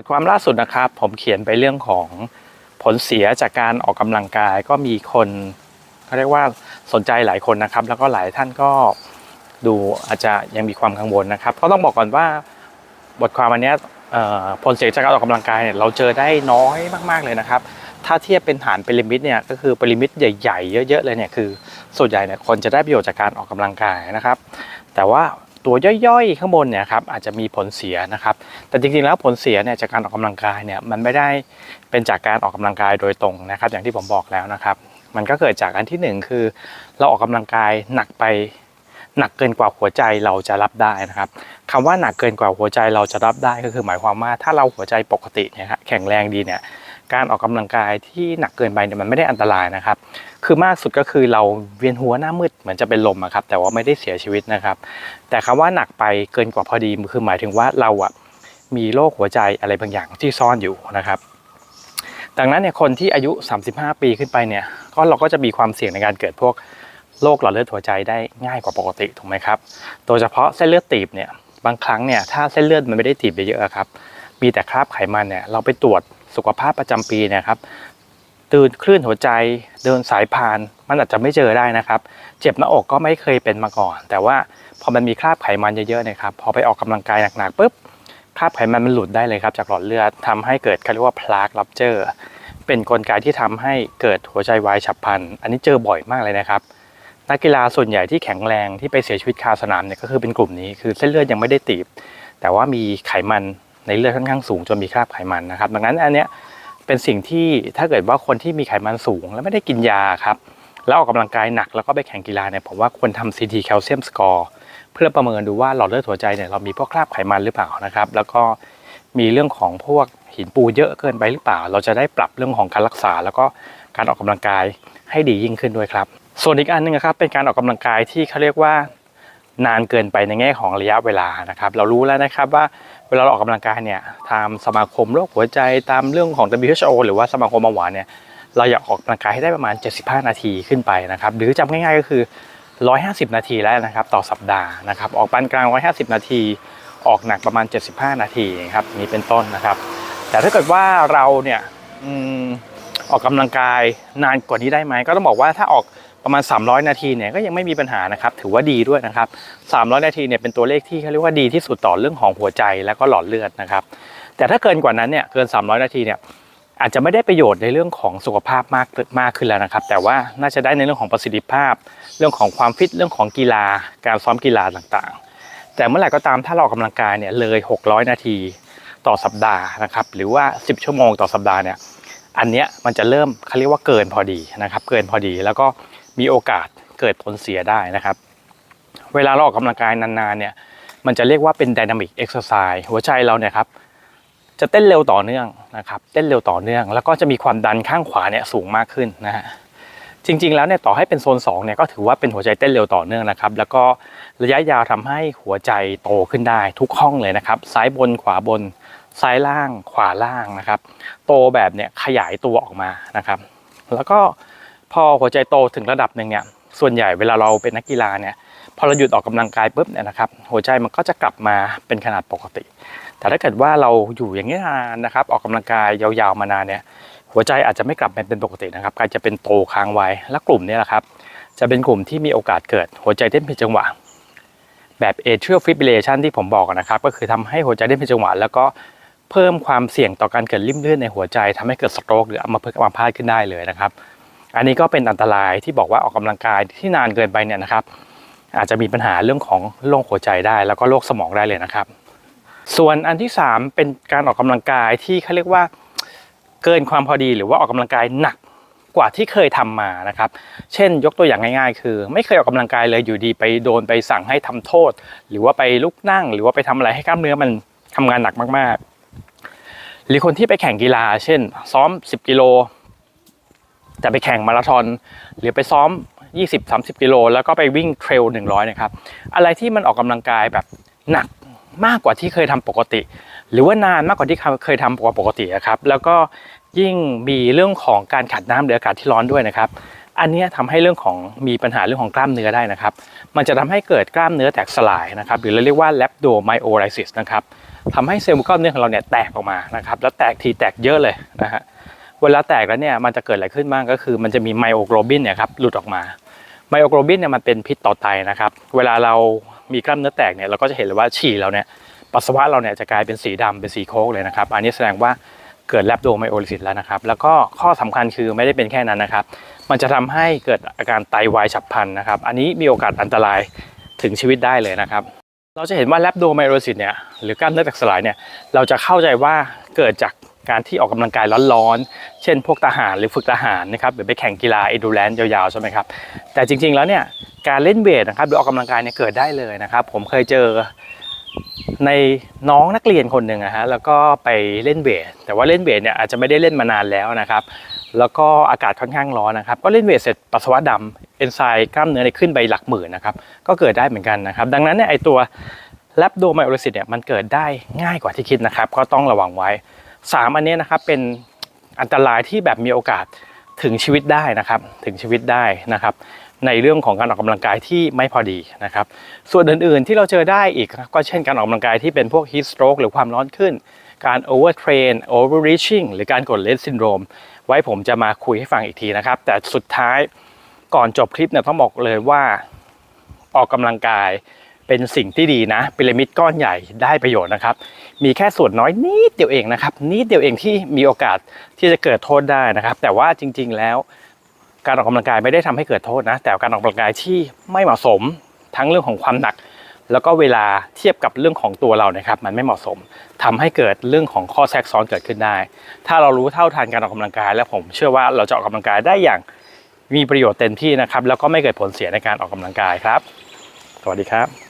ทความล่าสุดนะครับ ผมเขียนไปเรื่องของผลเสียจากการออกกำลังกายก็มีคนเขาเรียกว่าสนใจหลายคนนะครับ แล้วก็หลายท่านก็ดูอาจจะยังมีความกังวลนะครับ ก็ต้องบอกก่อนว่าบทความอันนี้ผลเสียจากการออกกำลังกายเนี่ยเราเจอได้น้อยมากๆเลยนะครับ ถ้าเทียบเป็นฐานเป็นลิมิตเนี่ยก็คือเป็นลิมิตใหญ่ๆเยอะๆเลยเนี่ยคือส่วนใหญ่เนี่ยคนจะได้ประโยชน์จากการออกกำลังกายนะครับ แต่ว่า ตัวย่อยๆ ข้างบนเนี่ยครับอาจจะมีผลเสียนะครับ แต่จริงๆแล้วผลเสียเนี่ยจากการออกกำลังกายเนี่ยมันไม่ได้เป็นจากการออกกำลังกายโดยตรงนะครับ อย่างที่ผมบอกแล้วนะครับ มันก็เกิดจากอันที่หนึ่งคือ เราออกกำลังกายหนักไปหนักเกินกว่าหัวใจเราจะรับได้นะครับคำว่าหนักเกินกว่าหัวใจเราจะรับได้ก็คือหมายความว่าถ้าเราหัวใจปกติเนี่ยแข็งแรงดีเนี่ย การออกกำลังกายที่หนักเกินไปเนี่ยมันไม่ได้อันตรายนะครับ คือมากสุดก็คือเราเวียนหัวหน้ามืดเหมือนจะเป็นลมอะครับแต่ว่าไม่ได้เสียชีวิตนะครับ แต่คำว่าหนักไปเกินกว่าพอดีคือหมายถึงว่าเราอะมีโรคหัวใจอะไรบางอย่างที่ซ่อนอยู่นะครับ ดังนั้นเนี่ยคนที่อายุ 35 ปีขึ้นไปเนี่ยก็เราก็จะมีความเสี่ยงในการเกิดพวกโรคหลอดเลือดหัวใจได้ง่ายกว่าปกติถูกไหมครับ โดยเฉพาะเส้นเลือดตีบเนี่ยบางครั้งเนี่ยถ้าเส้นเลือดมันไม่ได้ตีบเยอะๆอะครับ มีแต่คราบไขมันเนี่ยเราไปตรวจ สุขภาพประจำปีนะครับตื่นคลื่นหัวใจเดินสายพาน มันอาจจะไม่เจอได้นะครับ เจ็บหน้าอกก็ไม่เคยเป็นมาก่อน แต่ว่าพอมันมีคราบไขมันเยอะๆเนะครับพอไปออกกำลังกายหนักๆปุ๊บคราบไขมันมันหลุดได้เลยครับจากหลอดเลือดทำให้เกิดเขาเรียกว่าพลากลับเจอเป็นกลไกที่ทำให้เกิดหัวใจวายฉับพลัน อันนี้เจอบ่อยมากเลยนะครับนักกีฬาส่วนใหญ่ที่แข็งแรงที่ไปเสียชีวิตคาสนามเนี่ยก็คือเป็นกลุ่มนี้คือเส้นเลือดยังไม่ได้ตีบ แต่ว่ามีไขมัน ในเลือดค่อนข้างสูงจนมีคราบไขมันนะครับ ดังนั้นอันเนี้ยเป็นสิ่งที่ถ้าเกิดว่าคนที่มีไขมันสูง แล้วไม่ได้กินยาครับแล้วออกกำลังกายหนักแล้วก็ไปแข่งกีฬาเนี่ยผมว่าควรทำ CT แคลเซียมสกอร์เพื่อประเมินดูว่าหลอดเลือดหัวใจเนี่ยเรามีพวกคราบไขมันหรือเปล่านะครับ แล้วก็มีเรื่องของพวกหินปูเยอะเกินไปหรือเปล่า เราจะได้ปรับเรื่องของการรักษา แล้วก็การออกกำลังกายให้ดียิ่งขึ้นด้วยครับ ส่วนอีกอันหนึงนะครับเป็นการออกกำลังกายที่เขาเรียกว่า นานเกินไปในแง่ของระยะเวลานะครับ เรารู้แล้วนะครับว่าเวลาเราออกกำลังกายเนี่ยทางสมาคมโรคหัวใจตามเรื่องของ WHO หรือว่าสมาคมเบาหวานเนี่ยเราอยากออกกำลังกายให้ได้ประมาณ 75 นาทีขึ้นไปนะครับหรือจำง่ายๆก็คือ 150 นาทีแล้วนะครับต่อสัปดาห์นะครับออกปานกลาง 150 นาที ออกหนักประมาณ 75 นาทีครับนี้เป็นต้นนะครับ แต่ถ้าเกิดว่าเราเนี่ย อออกกำลังกายนานกว่านี้ได้ไหมก็ต้องบอกว่าถ้าออกประมาณ 300 นาทีเนี่ยก็ยังไม่มีปัญหานะครับถือว่าดีด้วยนะครับ 300 นาทีเนี่ยเป็นตัวเลขที่เขาเรียกว่าดีที่สุดต่อเรื่องของหัวใจแล้วก็หลอดเลือดนะครับ แต่ถ้าเกินกว่านั้นเนี่ยเกิน 300 นาทีเนี่ยอาจจะไม่ได้ประโยชน์ในเรื่องของสุขภาพมากมากขึ้นแล้วนะครับ แต่ว่าน่าจะได้ในเรื่องของประสิทธิภาพ เรื่องของความฟิตเรื่องของกีฬา การซ้อมกีฬาต่างๆ แต่เมื่อไหร่ก็ตามถ้าเราออกกำลังกายเนี่ยเลย 600 นาทีต่อสัปดาห์นะครับหรือว่า 10 ชั่วโมงต่อสัปดาห์เนี่ย อันเนี้ยมันจะเริ่มเขาเรียกว่าเกินพอดีนะครับ เกินพอดีแล้วก็มีโอกาสเกิดผลเสียได้นะครับ เวลาเราออกกำลังกายนานๆเนี่ยมันจะเรียกว่าเป็น dynamic exercise หัวใจเราเนี่ยครับจะเต้นเร็วต่อเนื่องนะครับเต้นเร็วต่อเนื่อง แล้วก็จะมีความดันข้างขวาเนี่ยสูงมากขึ้นนะฮะจริงๆแล้วเนี่ยต่อให้เป็นโซน2เนี่ยก็ถือว่าเป็นหัวใจเต้นเร็วต่อเนื่องนะครับแล้วก็ระยะยาวทำให้หัวใจโตขึ้นได้ทุกห้องเลยนะครับซ้ายบนขวาบน ซ้ายล่างขวาล่างนะครับ โตแบบเนี่ยขยายตัวออกมานะครับ แล้วก็พอหัวใจโตถึงระดับหนึ่งเนี่ยส่วนใหญ่เวลาเราเป็นนักกีฬาเนี่ยพอเราหยุดออกกำลังกายปุ๊บเนี่ยนะครับ หัวใจมันก็จะกลับมาเป็นขนาดปกติ แต่ถ้าเกิดว่าเราอยู่อย่างนี้นานนะครับ ออกกำลังกายยาวๆมานานเนี่ยหัวใจอาจจะไม่กลับมาเป็นปกตินะครับกลายจะเป็นโตค้างไว้และกลุ่มเนี้แหละครับ จะเป็นกลุ่มที่มีโอกาสเกิดหัวใจเต้นผิดจังหวะ แบบ atrial fibrillation ที่ผมบอกนะครับ ก็คือทำให้หัวใจเต้นผิดจังหวะ แล้วก็ เพิ่มความเสี่ยงต่อการเกิดริ่มเลือดในหัวใจทำให้เกิดสโตรกหรืออัมพฤกษ์อัมพาตขึ้นได้เลยนะครับ อันนี้ก็เป็นอันตรายที่บอกว่าออกกำลังกายที่นานเกินไปเนี่ยนะครับ อาจจะมีปัญหาเรื่องของโรคหัวใจได้ แล้วก็โรคสมองได้เลยนะครับ ส่วนอันที่ 3 เป็นการออกกำลังกายที่เขาเรียกว่าเกินความพอดีหรือว่าออกกำลังกายหนักกว่าที่เคยทำมานะครับ เช่นยกตัวอย่างง่าย ๆ คือ ไม่เคยออกกำลังกายเลยอยู่ดีไปโดนไปสั่งให้ทำโทษ หรือว่าไปลุกนั่ง หรือว่าไปทำอะไรให้กล้ามเนื้อมันทำงานหนักมากๆ หรือคนที่ไปแข่งกีฬา เช่น ซ้อม 10 กิโล แต่ไปแข่งมาราธอนหรือไปซ้อม 20-30 กิโล แล้วก็ไปวิ่งเทรล 100 นะครับ อะไรที่มันออกกำลังกายแบบหนักมากกว่าที่เคยทำปกติ หรือว่านานมากกว่าที่เคยทำปกติอะครับ แล้วก็ยิ่งมีเรื่องของการขัดน้ำหรืออากาศที่ร้อนด้วยนะครับ อันนี้ยทำให้เรื่องของมีปัญหาเรื่องของกล้ามเนื้อได้นะครับ มันจะทำให้เกิดกล้ามเนื้อแตกสลายนะครับ หรือเราเรียกว่า rhabdomyolysis นะครับทำให้เซลล์กล้ามเนื้อของเราเนี่ยแตกออกมานะครับ แล้วแตกทีแตกเยอะเลยนะฮะ เวลาแตกแล้วเนี่ยมันจะเกิดอะไรขึ้นบ้างก็คือ มันจะมีไมโอโกลบินเนี่ยครับหลุดออกมา ไมโอโกลบินเนี่ยมันเป็นพิษต่อไตนะครับ เวลาเรามีกล้ามเนื้อแตกเนี่ยเราก็จะเห็นเลยว่าฉี่เราเนี่ยปัสสาวะเราเนี่ยจะกลายเป็นสีดำเป็นสีโค้กเลยนะครับ อันนี้แสดงว่า เกิดแลปโดไมโอลิซิสแล้วนะครับ แล้วก็ข้อสำคัญคือไม่ได้เป็นแค่นั้นนะครับ มันจะทำให้เกิดอาการไตวายฉับพลันนะครับ อันนี้มีโอกาสอันตรายถึงชีวิตได้เลยนะครับ เราจะเห็นว่าแลปโดไมโอลิซิสเนี่ยหรือกล้ามเนื้อแตกสลายเนี่ยเราจะเข้าใจว่าเกิดจากการที่ออกกำลังกายร้อนๆ เช่น พวกทหารหรือฝึกทหารนะครับหรือไปแข่งกีฬาเอดูแลนยาวๆใช่ไหมครับ แต่จริงๆแล้วเนี่ยการเล่นเวทนะครับหรือออกกำลังกายเนี่ยเกิดได้เลยนะครับ ผมเคยเจอ ในน้องนักเรียนคนหนึ่งนะฮะแล้วก็ไปเล่นเวทแต่ว่าเล่นเวทเนี่ยอาจจะไม่ได้เล่นมานานแล้วนะครับ แล้วก็อากาศค่อนข้างร้อนนะครับ ก็เล่นเวทเสร็จปัสสาวะดำเอนไซม์กล้ามเนื้อเนี่ยขึ้นไปหลักหมื่นนะครับก็เกิดได้เหมือนกันนะครับ ดังนั้นเนี่ยไอตัวแลปโดไมโอลิซิสเนี่ยมันเกิดได้ง่ายกว่าที่คิดนะครับ ก็ต้องระวังไว้สามอันเนี้ยนะครับเป็นอันตรายที่แบบมีโอกาสถึงชีวิตได้นะครับ ถึงชีวิตได้นะครับ ในเรื่องของการออกกำลังกายที่ไม่พอดีนะครับ ส่วนอื่นๆที่เราเจอได้อีกก็เช่นการออกกำลังกายที่เป็นพวก heat stroke หรือความร้อนขึ้น การ overtrain overreaching หรือการกด lead syndrome ไว้ผมจะมาคุยให้ฟังอีกทีนะครับ แต่สุดท้ายก่อนจบคลิปเนี่ยต้องบอกเลยว่าออกกำลังกายเป็นสิ่งที่ดีนะพีระมิดก้อนใหญ่ได้ประโยชน์นะครับ มีแค่ส่วนน้อยนิดเดียวเองนะครับนิดเดียวเองที่มีโอกาสที่จะเกิดโทษได้นะครับ แต่ว่าจริง ๆ แล้ว การออกกำลังกายไม่ได้ทำให้เกิดโทษนะ แต่การออกกำลังกายที่ไม่เหมาะสมทั้งเรื่องของความหนัก แล้วก็เวลาเทียบกับเรื่องของตัวเรานะครับ มันไม่เหมาะสมทำให้เกิดเรื่องของข้อแทรกซ้อนเกิดขึ้นได้ ถ้าเรารู้เท่าทันการออกกำลังกาย แล้วผมเชื่อว่าเราจะออกกำลังกายได้อย่างมีประโยชน์เต็มที่นะครับ แล้วก็ไม่เกิดผลเสียในการออกกำลังกายครับ สวัสดีครับ